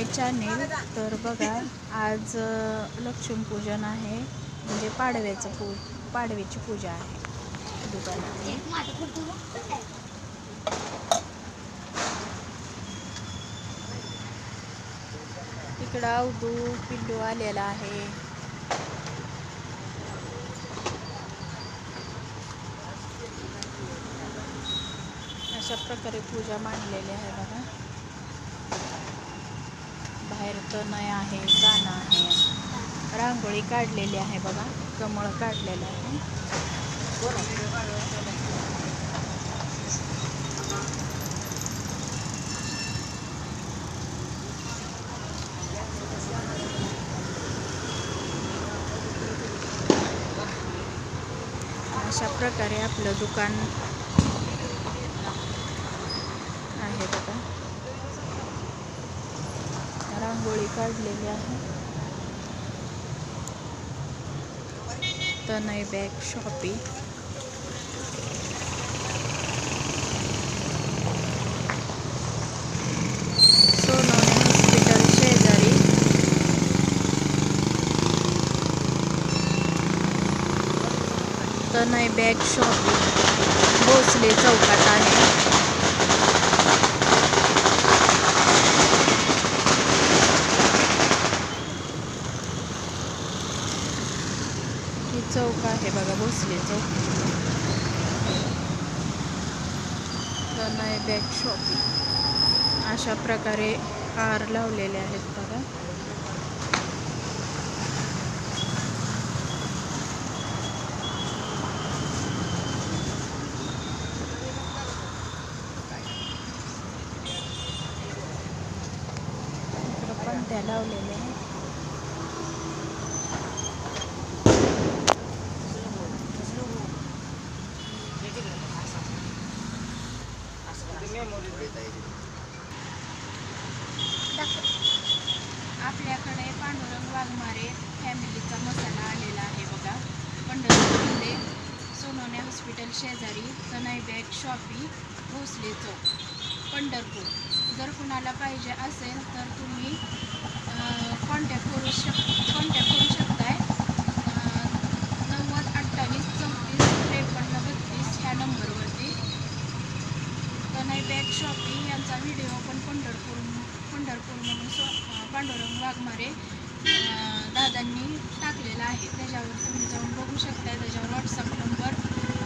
माय channel तर बघा आज लक्ष्मीपूजन आहे. म्हणजे पाडव्याचं पू पाडव्याची पूजा आहे. दुकानात. इकडं अवधू पिल्लू आलेला आहे. अशा प्रकारे पूजा मांडलेली आहे बघा. तनय आहे गाणं आहे. रांगोळी काढलेली आहे बघा कमळ काढलेलं आहे. अशा प्रकारे आपलं दुकान आहे बघा. रांगोळी काढलेली आहे. तनय बॅग शॉपी नाही हॉस्पिटल शेजारी. बॅग शॉप भोसले चौकात आहे. ही चौक आहे बघा भोसले चौक. तनय बॅग शॉपिंग अशा प्रकारे हार लावलेले आहेत बघा. पण त्या लावलेल्या आहेत. आपल्याकडे पांडुरंग वाघमारे फॅमिलीचा मसाला आलेला आहे बघा. पंढरपूरमध्ये सोनोने हॉस्पिटल शेजारी तनय बॅग शॉपी भोसले चौक पंढरपूर. जर कुणाला पाहिजे असेल तर तुम्ही पांडुरंग दादांनी टाकलेला आहे त्याच्यावर तुम्ही जाऊन बघू शकता त्याच्यावर व्हॉट्सअप नंबर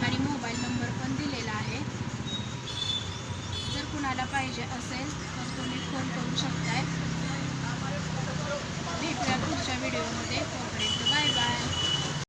आणि मोबाईल नंबर पण दिलेला आहे. जर कुणाला पाहिजे असेल तर तुम्ही फोन करू शकताय.